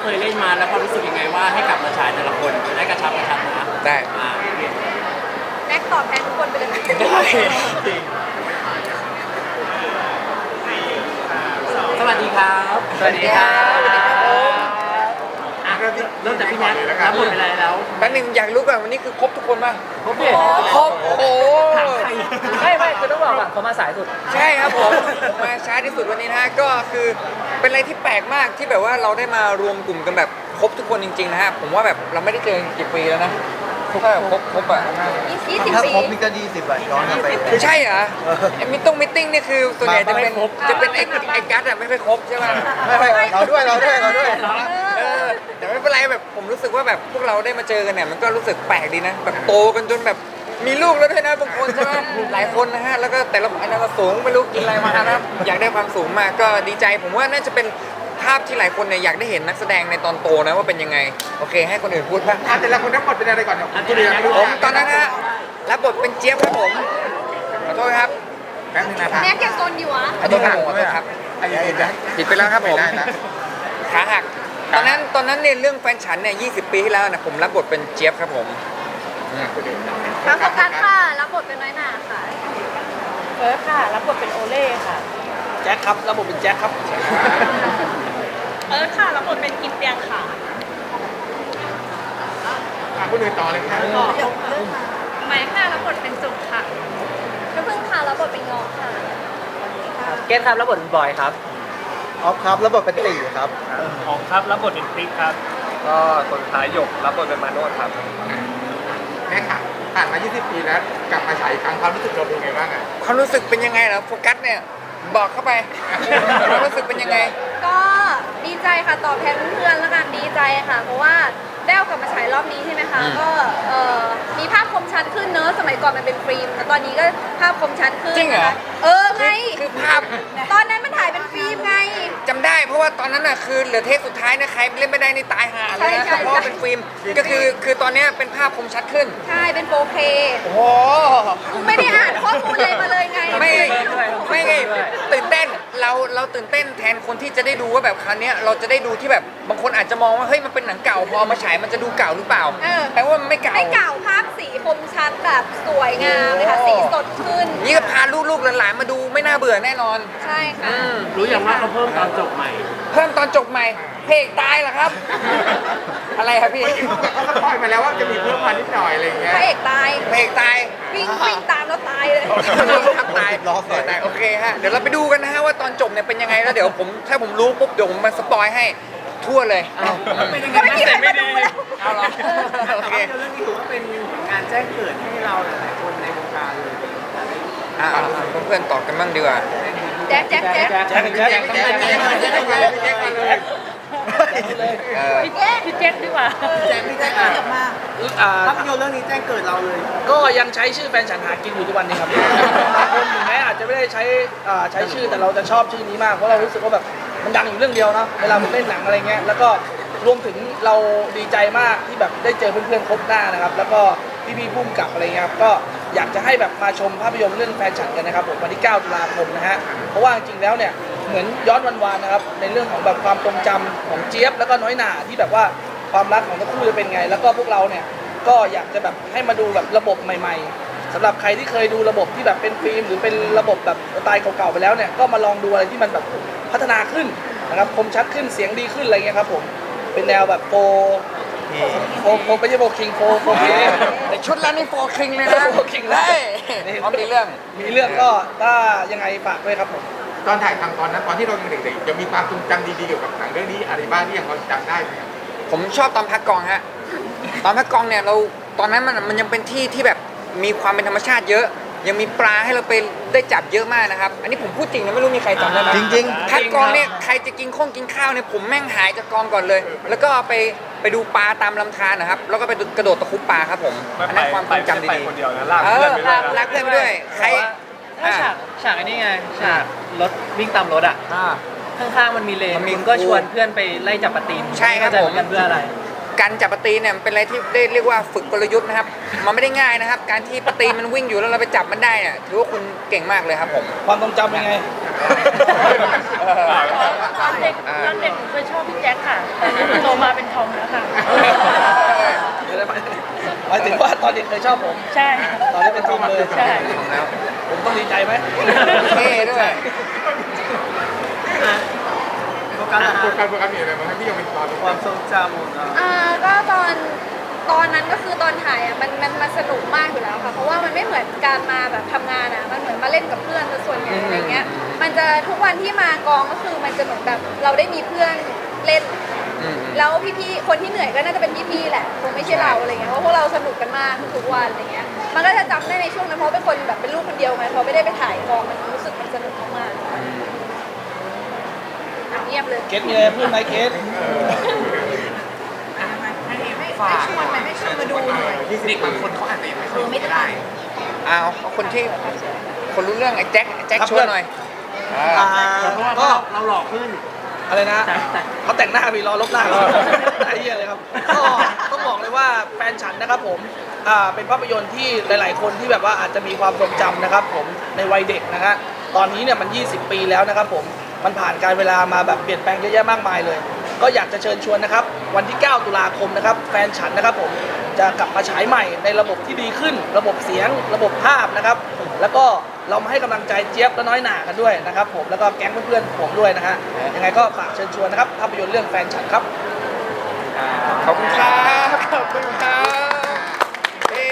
เคยเล่นมาแล้วความรู้สึกยังไงว่าให้กลับมาฉายแต่ละคนจะได้กระชับกระชับนะได้ อ่าแม็กตอบแทนทุกคนไปเลยสวัสดีครับ สวัสดีครับสวัสดีครับอะ เริ่มจากพี่แม็กซ์รับบทเป็นอะไรแล้วแป๊บนึงอยากรู้ก่อนวันนี้คือครบทุกคนป่ะครบเลยครบโอ้โหไม่ไม่คือต้องบอกก่อนเขามาสายสุด ใช่ครับผมผมมาช้าที่สุดวันนี้นะฮะก็คือเป็นอะไรที่แปลกมากที่แบบว่าเราได้มารวมกลุ่มกันแบบครบทุกคนจริงๆนะฮะผมว่าแบบเราไม่ได้เจอกันกี่ปีแล้วนะถ้าแบบครบครบอะยี่สิบถ้าปีครบนี่ก็ยี่สิบอะย้อนกลับไปคือใช่เหรอไอ้มิตรงมิทติ้งนี่คือส่วนใหญ่จะเป็นจะเป็นไอ้ไอ้กัสอะไม่ค่อยครบใช่ไหมไม่ไม่เราด้วยเราด้วยเราด้วยเออ แต่ไม่เป็นไรแบบผมรู้สึกว่าแบบพวกเราได้มาเจอกันเนี่ยมันก็รู้สึกแปลกดีนะแบบโตกันจนแบบมีลูกแล้วด้วยนะบางคนใช่ไหมหลายคนนะฮะแล้วก็แต่ละคนอันนั้นก็สูงไม่รู้กินอะไรมานะครับอยากได้ความสูงมากก็ดีใจ ผมว่าน่าจะเป็นภาพที่หลายคนเนี่ยอยากได้เห็นนักแสดงในตอนโตนะว่าเป็นยังไง โอเค ให้คนอื่นพูดบ้างอะแต่ละคนรับบทเป็นอะไรก่อนเนี่ยอะตัวเดียวผมตอนนั้นนะฮะรับบทเป็นเจี๊ยบครับผมขอโทษครับแป๊บนึงนะครับแม็กยังโซนอยู่อะขอโทษครับผมขอโทษครับไอ้ไอ้แจ็คผิดไปแล้วครับผมได้นะขาหัก ตอนนั้นตอนนั้นในยเรื่องแฟนฉันเนี่ย20ปีที่แล้วนะผมรับบทเป็นเจี๊ยบครับผมครับโฟกัสค่ะ รับบทเป็นน้อยหนาค่ะเออค่ะ รับบทเป็นโอเล่ค่ะ แจ็คครับรับบทเป็นแจ็คครับเออค่ะ รับบทเป็นกิมเตียงค่ะอะคุณอื่นต่อเลยครับไม้ค่ะ รับบทเป็นจุกค่ะน้ำพึ่งค่ะ รับบทเป็นงอค่ะ เกตครับรับบทเป็นบอยครับ ออฟครับแล้วบทเป็นตีครับ ของครับรับบทเป็นพริกครับก็คนท้ายหยกรับบทเป็นมาโนดครับ แม่ค่ะผ่านมา 20 ปีแล้ว กลับมาฉายอีกครั้งความรู้สึกเราเป็นไงบ้างอะ ความรู้สึกเป็นยังไงล่ะโฟกัสเนี่ย บอกเข้าไป ความรู้สึกเป็นยังไง ก็ดีใจค่ะตอบแทนเพื่อนๆแล้วกันดีใจค่ะ เพราะว่าได้เอากลับมาฉายรอบนี้ใช่ไหมคะ อืม ก็เอ่อมีภาพคมชัดขึ้นเนอะสมัยก่อนมันเป็นฟิล์มแต่ตอนนี้ก็ภาพคมชัดขึ้นจริงเหรอ นะคะเออไงคือภาพ ตอนนั้นมัน ถ่ายเป็นฟิล์มไง จำได้เพราะว่าตอนนั้นน่ะคือเหลือเทปสุดท้ายนะใครเล่นไม่ได้นี่ตายห่าเลยนะใช่ใช่ เพราะว่าเป็นฟิล์มก็คือคือตอนเนี้ยเป็นภาพคมชัดขึ้นใช่เป็น 4K โอ้โห ไม่ได้อ่านข้อมูลอะไรมาเลยไงไม่ไม่ไงตื่นเต้น เราเราตื่นเต้นแทนคนที่จะได้ดูว่าแบบครั้งเนี้ยเราจะได้ดูที่แบบบางคนอาจจะมองว่าเฮ้ยมันเป็นหนังเก่าพอมาฉายมันจะดูเก่าหรือเปล่าเออแต่ว่ามันไม่เก่า ไม่เก่าภาพสีคมชัดแบบสวยงามเลยค่ะ โอ้ สีสดขึ้นนี่ก็พาลูกๆหลานๆมาดูไม่น่าเบื่อแน่นอน ใช่ค่ะอืม รู้อย่างว่าเขาเพิ่มตอนจบใหม่ เพิ่มตอนจบใหม่เพลงตายเหรอครับ อะไรครับพี่เขาก็ปล่อยมาแล้วว่าจะมีเพิ่มมานิดหน่อยอะไรอย่างเงี้ยพระเอกตายเพลงตาย วิ่งวิ่งตามแล้วตายเลยครับตายตายโอเคฮะ เดี๋ยวเราไปดูกันนะฮะว่าตอนจบเนี่ยเป็นยังไงแล้วเดี๋ยวผมถ้าผมรู้ปุ๊บเดี๋ยวผมมาสปอยให้ทั่วเลยก็ไม่มีใครมาดูแล้วเอาเหรอโอเคเรื่องนี้ถือว่าเป็นการแจ้งเกิดให้เราหลายๆคนในวงการเลยอะเพื่อนๆตอบกันบ้างดีกว่าแจ็คแจ็คแจ็คแจ็คแจ็คแจ็คแจ็คแจ็คแจ็คแจ็คแจ็คมา เลยเออพี่เจ๊พี่เจ๊ดีกว่า แจ็คพี่แจ็คอะภาพยนตร์เรื่องนี้แจ้งเกิดเราเลย ก็ยังใช้ชื่อแฟนฉันหากินอยู่ทุกวันนี้ครับบางคนถึงแม้อาจจะไม่ได้ใช้อ่าใช้ชื่อแต่เราจะชอบชื่อนี้มากเพราะเรารู้สึกว่าแบบมันดังอยู่เรื่องเดียวเนาะเวลาผมเล่นหนังอะไรเงี้ยแล้วก็รวมถึงเราดีใจมากที่แบบได้เจอเพื่อนๆครบหน้านะครับ แล้วก็พี่ๆพุ่มกับอะไรเงี้ยครับก็อยากจะให้แบบมาชมภาพยนตร์เรื่องแฟนฉันกันนะครับผมวันที่ 9 ตุลาคมนะฮะเพราะว่าจริงๆแล้วเนี่ย เหมือนย้อนวันๆนะครับ ในเรื่องของแบบความทรงจำของเจี๊ยบแล้วก็น้อยหนาที่แบบว่าความรักของทั้งคู่จะเป็นไง แล้วก็พวกเราเนี่ยก็อยากจะแบบให้มาดูแบบระบบใหม่ ๆสำหรับใครที่เคยดูระบบที่แบบเป็นฟิล์มหรือเป็นระบบแบบสไตล์เก่าๆไปแล้วเนี่ยก็มาลองดูอะไรที่มันแบบพัฒนาขึ้นนะครับคมชัดขึ้นเสียงดีขึ้นอะไรเงี้ยครับผมเป็นแนวแบบโฟโฟโฟไม่ใช่โฟคิงโฟโฟเคแต่ชุดแล้วนี่โฟร์คิงเลยนะโฟร์คิงเลยนี่เขามีเรื่องมีเรื่องก็ถ้ายังไงฝากด้วยครับผม ตอนถ่ายทำตอนนั้นตอนที่เรายังเด็กๆจะมีความทรงจำดีๆเกี่ยวกับหนังเรื่องนี้อะไรบ้างที่ยังพอจำได้ไหมผมชอบตอนพักกองฮะ ตอนพักกองเนี่ยเราตอนนั้นมันมันยังเป็นที่ที่แบบมีความเป็นธรรมชาติเยอะ ยังมีปลาให้เราไปได้จับเยอะมากนะครับ อันนี้ผมพูดจริงนะไม่รู้มีใครจำได้ไหมจริงพักกองเนี่ยใครจะกินข้องกินข้าวเนี่ยผมแม่งหายจากกองก่อนเลย แล้วก็ไปไปดูปลาตามลำธารนะครับ แล้วก็ไปกระโดดตะคุบปลาครับผมอันนั้นความทรงจำดีๆคนเดียวนะลากเอเพื่ออนไปด้วยนะลากเพื่อนไปด้วยใคร ถ้าฉากฉากไอ้นี่ไงฉากรถวิ่งตามรถอะอ่า ข้างๆมันมีเลนมันมีคุณก็ชวนเพื่อนไปไล่จับปะตีนใช่ครับไเข้าใจเหมือนผม กันเพื่ออะไร การจับปะตีเนี่ยมันเป็นอะไรที่ได้เรียกว่าฝึกกลยุทธ์นะครับ มันไม่ได้ง่ายนะครับ การที่ปะตีมันวิ่งอยู่แล้วเราไปจับมันได้เนี่ยถือว่าคุณเก่งมากเลยครับผม ความทรงจำเป็นไง ตอนเด็กตอนเด็กหนูเคยชอบพี่แจ็คค่ะแต่ตอนนี้โตมาเป็นทอมแล้วค่ะ เดี๋ยวได้ไหมหมายถึงว่าตอนเด็กเคยชอบผม ใช่ ตอนนี้เป็นทอมเลยใช่ ผมต้องดีใจไหมเท่ด้วยโฟกัสนะโฟกัสโฟกัสมีอะไรบ้างที่ยังเป็นความความทรงจำของเราอ่าก็ตอนตอนนั้นก็คือตอนถ่ายอะมันมันมันสนุกมากอยู่แล้วค่ะ เพราะว่ามันไม่เหมือนการมาแบบทำงานอะ มันเหมือนมาเล่นกับเพื่อนซะส่วนใหญ่อะไรเงี้ย มันจะทุกวันที่มากองก็คือมันจะเหมือนแบบเราได้มีเพื่อนเล่นอืม แล้วพี่ๆคนที่เหนื่อยก็น่าจะเป็นพี่ๆแหละคงไม่ใช่เราอะไรเงี้ยเพราะพวกเราสนุกกันมากทุกๆวันอะไรเงี้ยมันก็จะจำได้ในช่วงนั้นเพราะเป็นคนแบบเป็นลูกคนเดียวไงพอไม่ได้ไปถ่ายกองมันรู้สึกมันสนุกมากๆอะเงียบเลยเกตมีอะไรพูดไหมเกตฝากชวนไหมไม่ชวนมาดูหน่อยเด็กบางคนเขาอาจจะยังไม่เคยไม่ได้เอาเอาคนที่คนรู้เรื่องไอ้แจ็คไอ้แจ็คชวนหน่อยอ่าอ่าเพราะว่าก็เราเราหลอกขึ้น อะไรนะแต่แต่เขาแต่งหน้าพี่รอลบหน้าไอ้เหี้ยเลยครับก็ต้องบอกเลยว่าแฟนฉันนะครับผมอ่าเป็นภาพยนตร์ที่หลาย ๆ คนที่แบบว่าอาจจะมีความทรงจำนะครับ ผมในวัยเด็กนะฮะตอนนี้เนี่ยมัน 20 ปีแล้วนะครับ ผมมันผ่านการเวลามาแบบเปลี่ยนแปลงเยอะแยะมากมายเลย ก็อยากจะเชิญชวนนะครับ วันที่ 9 ตุลาคมนะครับ แฟนฉันนะครับผมจะกลับมาฉายใหม่ในระบบที่ดีขึ้น ระบบเสียง ระบบภาพนะครับ แล้วก็เรามาให้กำลังใจเจี๊ยบและน้อยหนากันด้วยนะครับ ผมแล้วก็แก๊งเพื่อนๆผมด้วยนะฮะยังไงก็ฝากเชิญชวนนะครับภาพยนตร์เรื่องแฟนฉันครับ ขอบคุณครับ ขอบคุณครับเอ้